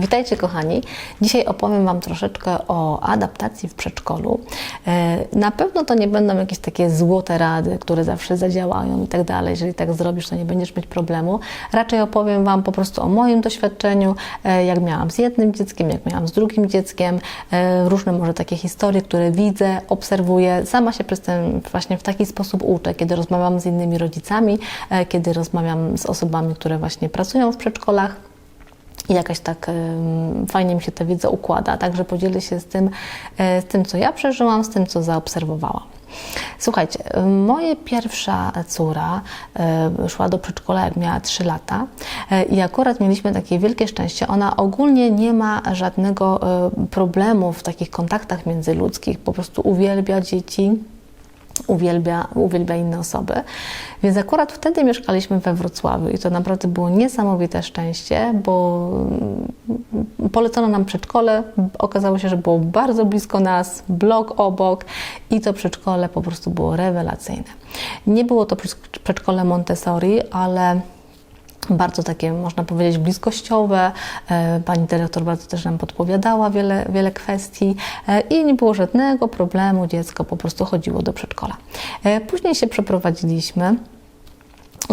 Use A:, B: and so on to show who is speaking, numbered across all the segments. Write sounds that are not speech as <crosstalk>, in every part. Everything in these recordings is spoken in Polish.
A: Witajcie kochani. Dzisiaj opowiem Wam troszeczkę o adaptacji w przedszkolu. E, Na pewno to nie będą jakieś takie złote rady, które zawsze zadziałają i tak dalej. Jeżeli tak zrobisz, to nie będziesz mieć problemu. Raczej opowiem Wam po prostu o moim doświadczeniu, e, jak miałam z jednym dzieckiem, jak miałam z drugim dzieckiem, e, różne może takie historie, które widzę, obserwuję. Sama się przez ten właśnie w taki sposób uczę, kiedy rozmawiam z innymi rodzicami, kiedy rozmawiam z osobami, które właśnie pracują w przedszkolach. I jakoś tak fajnie mi się ta wiedza układa, także podzielę się z tym, e, z tym, co ja przeżyłam, z tym, co zaobserwowałam. Słuchajcie, e, moja pierwsza córa e, szła do przedszkola, jak miała 3 lata i akurat mieliśmy takie wielkie szczęście. Ona ogólnie nie ma żadnego problemu w takich kontaktach międzyludzkich, po prostu uwielbia dzieci uwielbia, uwielbia inne osoby. Więc akurat wtedy mieszkaliśmy we Wrocławiu i to naprawdę było niesamowite szczęście, bo mm, polecono nam przedszkole. Okazało się, że było bardzo blisko nas, blok obok i to przedszkole po prostu było rewelacyjne. Nie było to przedszkole Montessori, ale bardzo takie, można powiedzieć, bliskościowe. E, Pani dyrektor bardzo też nam podpowiadała wiele, wiele kwestii e, i nie było żadnego problemu. Dziecko po prostu chodziło do przedszkola. E, Później się przeprowadziliśmy.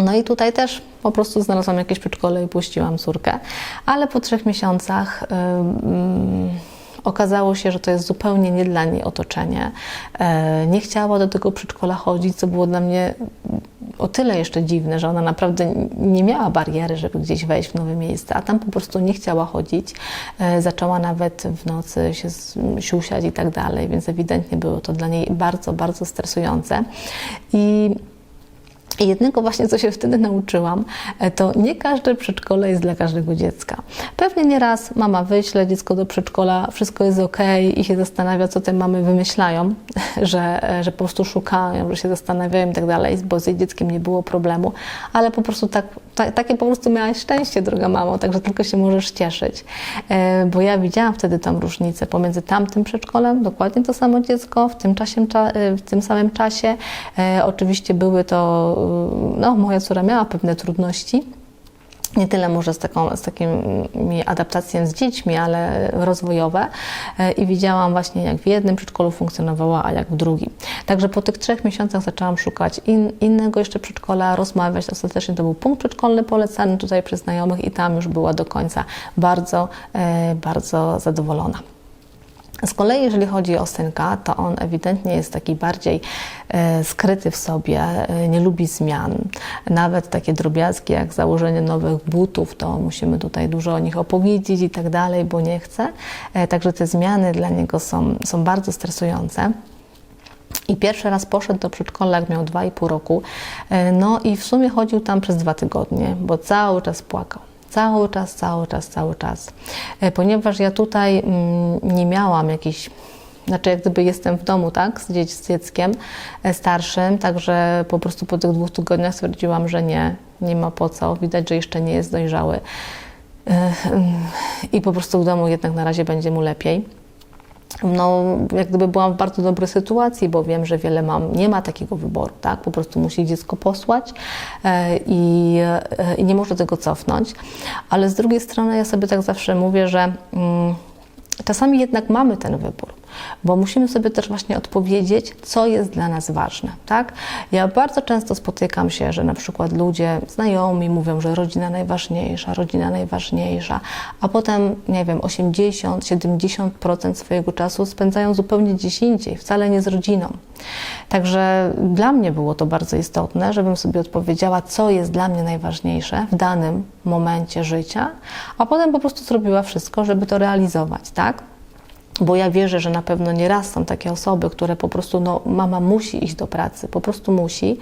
A: No i tutaj też po prostu znalazłam jakieś przedszkole i puściłam córkę, ale po trzech miesiącach ym, okazało się, że to jest zupełnie nie dla niej otoczenie. Nie chciała do tego przedszkola chodzić, co było dla mnie o tyle jeszcze dziwne, że ona naprawdę nie miała bariery, żeby gdzieś wejść w nowe miejsce, a tam po prostu nie chciała chodzić. E, zaczęła nawet w nocy się siusiać i tak dalej, więc ewidentnie było to dla niej bardzo, bardzo stresujące. I i jednego właśnie, co się wtedy nauczyłam, e, to nie każde przedszkole jest dla każdego dziecka. Pewnie nieraz mama wyśle dziecko do przedszkola, wszystko jest ok i się zastanawia, co te mamy wymyślają, <laughs> że, e, że po prostu szukają, że się zastanawiają i tak dalej, bo z jej dzieckiem nie było problemu, ale po prostu tak, ta, takie po prostu miałaś szczęście, droga mamo, także tylko się możesz cieszyć. E, Bo ja widziałam wtedy tam różnicę pomiędzy tamtym przedszkolem, dokładnie to samo dziecko, w tym, czasie, cza- w tym samym czasie. Oczywiście były to, no moja córa miała pewne trudności, nie tyle może z, taką, z takimi adaptacją z dziećmi, ale rozwojowe. E, I widziałam właśnie, jak w jednym przedszkolu funkcjonowała, a jak w drugim. Także po tych trzech miesiącach zaczęłam szukać in, innego jeszcze przedszkola, rozmawiać. Ostatecznie to był punkt przedszkolny polecany tutaj przez znajomych i tam już była do końca bardzo, e, bardzo zadowolona. Z kolei, jeżeli chodzi o synka, to on ewidentnie jest taki bardziej e, skryty w sobie, e, nie lubi zmian. Nawet takie drobiazgi jak założenie nowych butów, to musimy tutaj dużo o nich opowiedzieć i tak dalej, bo nie chce. E, także te zmiany dla niego są, są bardzo stresujące. I pierwszy raz poszedł do przedszkola, jak miał 2,5 roku. E, No i w sumie chodził tam przez dwa tygodnie, bo cały czas płakał. Cały czas, cały czas, cały czas. E, Ponieważ ja tutaj mm, nie miałam jakichś znaczy, jak gdyby jestem w domu, tak, z, z dzieckiem e, starszym, także po prostu po tych dwóch tygodniach stwierdziłam, że nie, nie ma po co. Widać, że jeszcze nie jest dojrzały. E, I po prostu w domu jednak na razie będzie mu lepiej no, jak gdyby byłam w bardzo dobrej sytuacji, bo wiem, że wiele mam nie ma takiego wyboru, tak? Po prostu musi dziecko posłać e, i, e, i nie może tego cofnąć. Ale z drugiej strony ja sobie tak zawsze mówię, że mm, czasami jednak mamy ten wybór, bo musimy sobie też właśnie odpowiedzieć, co jest dla nas ważne, tak? Ja bardzo często spotykam się, że na przykład ludzie, znajomi mówią, że rodzina najważniejsza, rodzina najważniejsza, a potem, nie wiem, 80-70% swojego czasu spędzają zupełnie gdzieś indziej, wcale nie z rodziną. Także dla mnie było to bardzo istotne, żebym sobie odpowiedziała, co jest dla mnie najważniejsze w danym momencie życia, a potem po prostu zrobiła wszystko, żeby to realizować, tak? Bo ja wierzę, że na pewno nie raz są takie osoby, które po prostu, no, mama musi iść do pracy, po prostu musi,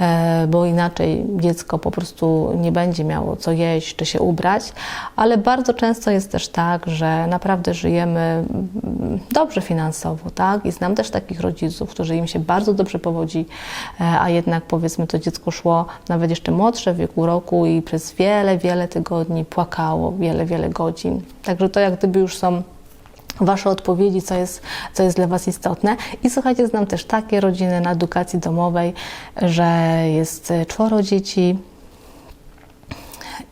A: e, bo inaczej dziecko po prostu nie będzie miało co jeść czy się ubrać, ale bardzo często jest też tak, że naprawdę żyjemy mm, dobrze finansowo, tak? I znam też takich rodziców, którzy im się bardzo dobrze powodzi, e, a jednak powiedzmy to dziecko szło nawet jeszcze młodsze w wieku roku i przez wiele, wiele tygodni płakało, wiele, wiele godzin. Także to jak gdyby już są Wasze odpowiedzi, co jest, co jest dla Was istotne. I słuchajcie, znam też takie rodziny na edukacji domowej, że jest czworo dzieci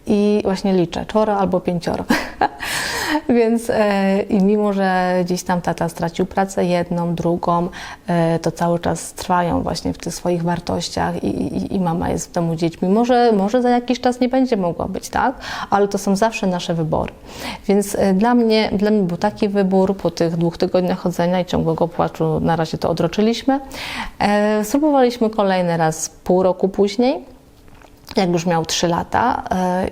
A: i właśnie liczę, czworo albo pięcioro. <laughs> <laughs> Więc e, i mimo, że gdzieś tam tata stracił pracę jedną, drugą, e, to cały czas trwają właśnie w tych swoich wartościach i, i, i mama jest w domu dziećmi. Może, może za jakiś czas nie będzie mogła być, tak? Ale to są zawsze nasze wybory. Więc e, dla mnie, dla mnie był taki wybór po tych dwóch tygodniach chodzenia i ciągłego płaczu. Na razie to odroczyliśmy. E, spróbowaliśmy kolejny raz pół roku później jak już miał 3 lata e,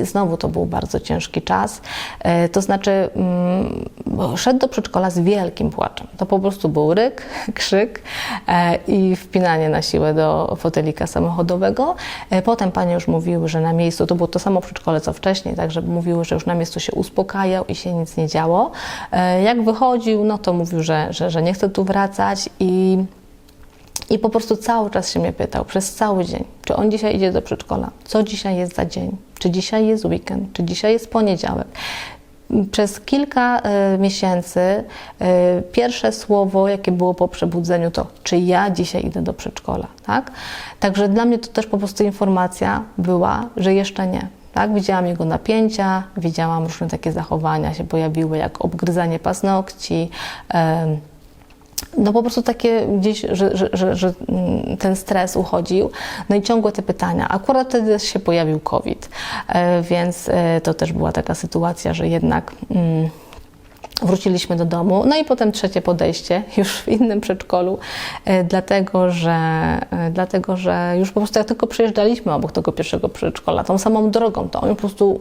A: i znowu to był bardzo ciężki czas. E, To znaczy mm, szedł do przedszkola z wielkim płaczem. To po prostu był ryk, <laughs> krzyk e, i wpinanie na siłę do fotelika samochodowego. E, Potem panie już mówiły, że na miejscu, to było to samo przedszkole co wcześniej, także mówiły, że już na miejscu się uspokajał i się nic nie działo. Jak wychodził, no to mówił, że, że, że nie chce tu wracać i i po prostu cały czas się mnie pytał, przez cały dzień, czy on dzisiaj idzie do przedszkola, co dzisiaj jest za dzień, czy dzisiaj jest weekend, czy dzisiaj jest poniedziałek. Przez kilka e, miesięcy e, pierwsze słowo, jakie było po przebudzeniu, to czy ja dzisiaj idę do przedszkola, tak? Także dla mnie to też po prostu informacja była, że jeszcze nie. Tak, widziałam jego napięcia, widziałam różne takie zachowania się pojawiły, jak obgryzanie paznokci, em, no po prostu takie gdzieś, że, że, że, że ten stres uchodził, no i ciągłe te pytania. Akurat wtedy się pojawił COVID, e, więc e, to też była taka sytuacja, że jednak mm, wróciliśmy do domu. No i potem trzecie podejście <laughs> już w innym przedszkolu, e, dlatego że, dlatego że już po prostu jak tylko przejeżdżaliśmy obok tego pierwszego przedszkola, tą samą drogą, to on po prostu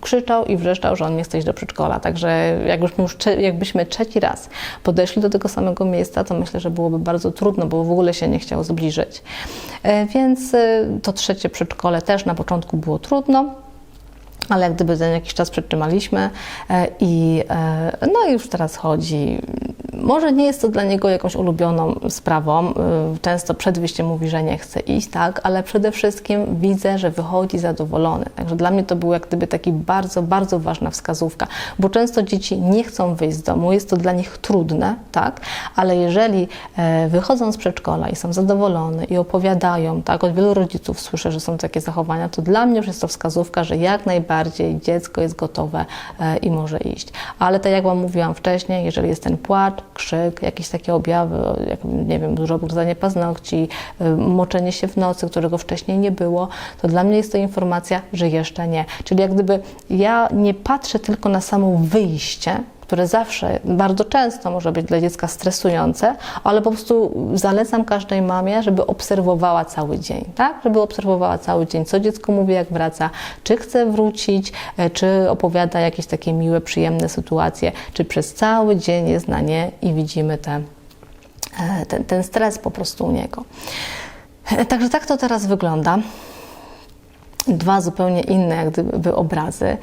A: krzyczał i wrzeszczał, że on nie chce iść do przedszkola. Także jakbyśmy już jakbyśmy trzeci raz podeszli do tego samego miejsca, to myślę, że byłoby bardzo trudno, bo w ogóle się nie chciał zbliżyć. E, Więc e, to trzecie przedszkole też na początku było trudno ale gdyby ten jakiś czas przytrzymaliśmy e, i no i już teraz chodzi. Może nie jest to dla niego jakąś ulubioną sprawą. e, Często przed wyjściem mówi, że nie chce iść, tak, ale przede wszystkim widzę, że wychodzi zadowolony. Także dla mnie to był jak gdyby taki bardzo, bardzo ważna wskazówka, bo często dzieci nie chcą wyjść z domu, jest to dla nich trudne, tak, ale jeżeli e, wychodzą z przedszkola i są zadowolone i opowiadają, tak, od wielu rodziców słyszę, że są takie zachowania, to dla mnie już jest to wskazówka, że jak najbardziej dziecko jest gotowe e, i może iść. Ale tak jak Wam mówiłam wcześniej, jeżeli jest ten płacz, krzyk, jakieś takie objawy, jak, nie wiem, dużo obgryzanie paznokci, e, moczenie się w nocy, którego wcześniej nie było, to dla mnie jest to informacja, że jeszcze nie. Czyli jak gdyby ja nie patrzę tylko na samo wyjście, które zawsze, bardzo często może być dla dziecka stresujące, ale po prostu zalecam każdej mamie, żeby obserwowała cały dzień, tak? Żeby obserwowała cały dzień, co dziecko mówi, jak wraca, czy chce wrócić, e, czy opowiada jakieś takie miłe, przyjemne sytuacje, czy przez cały dzień jest na nie i widzimy te, e, ten, ten stres po prostu u niego. E, Także tak to teraz wygląda dwa zupełnie inne jak gdyby obrazy.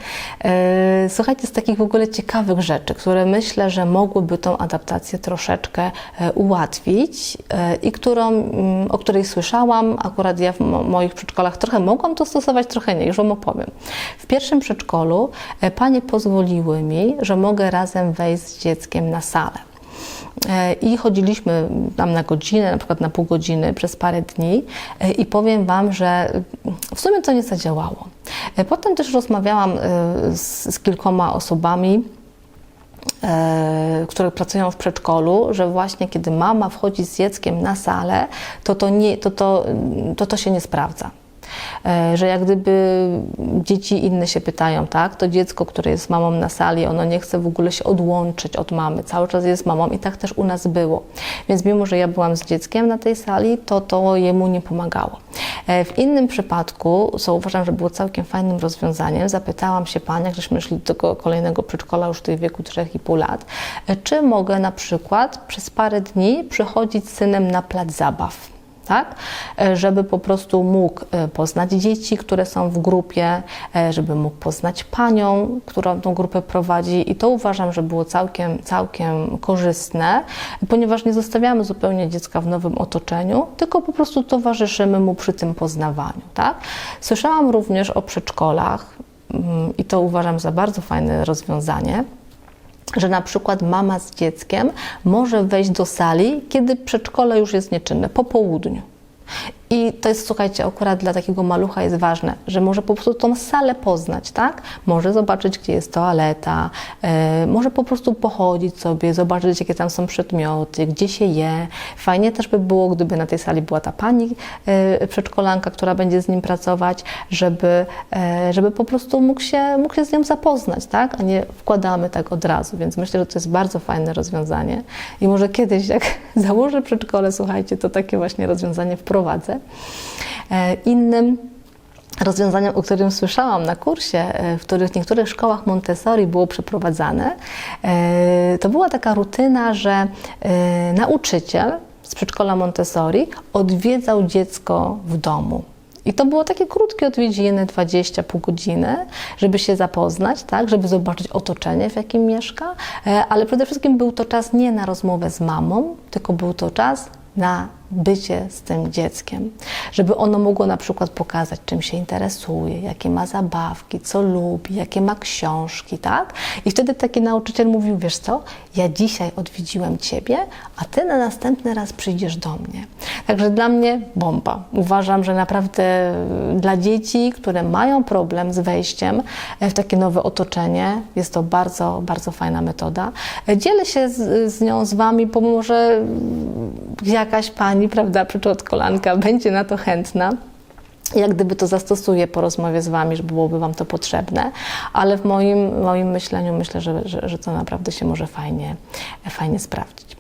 A: E, Słuchajcie, z takich w ogóle ciekawych rzeczy, które myślę, że mogłyby tą adaptację troszeczkę e, ułatwić e, i którą, mm, o której słyszałam, akurat ja w mo- moich przedszkolach trochę mogłam to stosować, trochę nie, już Wam opowiem. W pierwszym przedszkolu panie pozwoliły mi, że mogę razem wejść z dzieckiem na salę. I chodziliśmy tam na godzinę, na przykład na pół godziny przez parę dni i powiem Wam, że w sumie to nie zadziałało. E, Potem też rozmawiałam e, z, z kilkoma osobami, e, które pracują w przedszkolu, że właśnie kiedy mama wchodzi z dzieckiem na salę, to to, nie, to, to, to, to się nie sprawdza. E, Że jak gdyby dzieci inne się pytają, tak? To dziecko, które jest z mamą na sali, ono nie chce w ogóle się odłączyć od mamy, cały czas jest z mamą i tak też u nas było. Więc mimo, że ja byłam z dzieckiem na tej sali, to to jemu nie pomagało. E, W innym przypadku, co uważam, że było całkiem fajnym rozwiązaniem, zapytałam się pani, jak żeśmy szli do kolejnego przedszkola już w tej wieku 3,5 lat, e, czy mogę na przykład przez parę dni przychodzić z synem na plac zabaw tak? E, Żeby po prostu mógł e, poznać dzieci, które są w grupie, e, żeby mógł poznać panią, która tą grupę prowadzi i to uważam, że było całkiem, całkiem korzystne, ponieważ nie zostawiamy zupełnie dziecka w nowym otoczeniu, tylko po prostu towarzyszymy mu przy tym poznawaniu, tak? Słyszałam również o przedszkolach mm, i to uważam za bardzo fajne rozwiązanie, że na przykład mama z dzieckiem może wejść do sali, kiedy przedszkole już jest nieczynne, po południu. I to jest, słuchajcie, akurat dla takiego malucha jest ważne, że może po prostu tą salę poznać, tak? Może zobaczyć, gdzie jest toaleta, e, może po prostu pochodzić sobie, zobaczyć, jakie tam są przedmioty, gdzie się je. Fajnie też by było, gdyby na tej sali była ta pani e, przedszkolanka, która będzie z nim pracować, żeby, e, żeby po prostu mógł się, mógł się z nią zapoznać, tak? A nie wkładamy tak od razu, więc myślę, że to jest bardzo fajne rozwiązanie. I może kiedyś, jak <laughs> założę przedszkole, słuchajcie, to takie właśnie rozwiązanie wprowadzę. E, Innym rozwiązaniem, o którym słyszałam na kursie, e, w których w niektórych szkołach Montessori było przeprowadzane, e, to była taka rutyna, że nauczyciel z przedszkola Montessori odwiedzał dziecko w domu. I to było takie krótkie odwiedziny, 20 pół godziny, żeby się zapoznać, tak, żeby zobaczyć otoczenie, w jakim mieszka, ale przede wszystkim był to czas nie na rozmowę z mamą, tylko był to czas na bycie z tym dzieckiem, żeby ono mogło na przykład pokazać, czym się interesuje, jakie ma zabawki, co lubi, jakie ma książki, tak? I wtedy taki nauczyciel mówił, wiesz co, ja dzisiaj odwiedziłem Ciebie, a Ty na następny raz przyjdziesz do mnie. Także dla mnie bomba. Uważam, że naprawdę dla dzieci, które mają problem z wejściem w takie nowe otoczenie, jest to bardzo, bardzo fajna metoda. Dzielę się z, z nią z Wami, pomimo że jakaś pani, prawda, przedszkolanka będzie na to chętna. Jak gdyby to zastosuję po rozmowie z Wami, że byłoby Wam to potrzebne, ale w moim, moim myśleniu myślę, że, że, że to naprawdę się może fajnie, fajnie sprawdzić.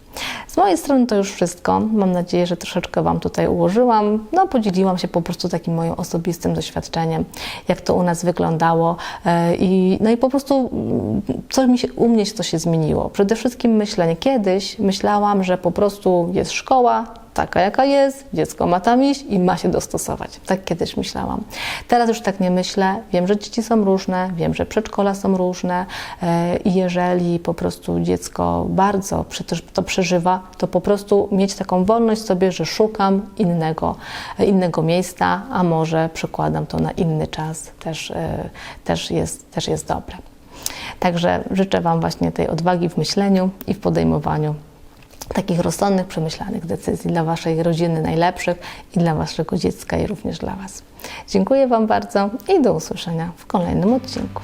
A: Z mojej strony to już wszystko. Mam nadzieję, że troszeczkę Wam tutaj ułożyłam. No, podzieliłam się po prostu takim moim osobistym doświadczeniem, jak to u nas wyglądało. E, I, no i po prostu mm, co mi się, u mnie to się zmieniło. Przede wszystkim myślenie. Kiedyś myślałam, że po prostu jest szkoła, taka jaka jest, dziecko ma tam iść i ma się dostosować. Tak kiedyś myślałam. Teraz już tak nie myślę. Wiem, że dzieci są różne, wiem, że przedszkola są różne e, i jeżeli po prostu dziecko bardzo to przeżywa, to po prostu mieć taką wolność sobie, że szukam innego, innego miejsca, a może przekładam to na inny czas, też, e, też, jest, też jest dobre. Także życzę Wam właśnie tej odwagi w myśleniu i w podejmowaniu takich rozsądnych, przemyślanych decyzji dla Waszej rodziny najlepszych i dla Waszego dziecka i również dla Was. Dziękuję Wam bardzo i do usłyszenia w kolejnym odcinku.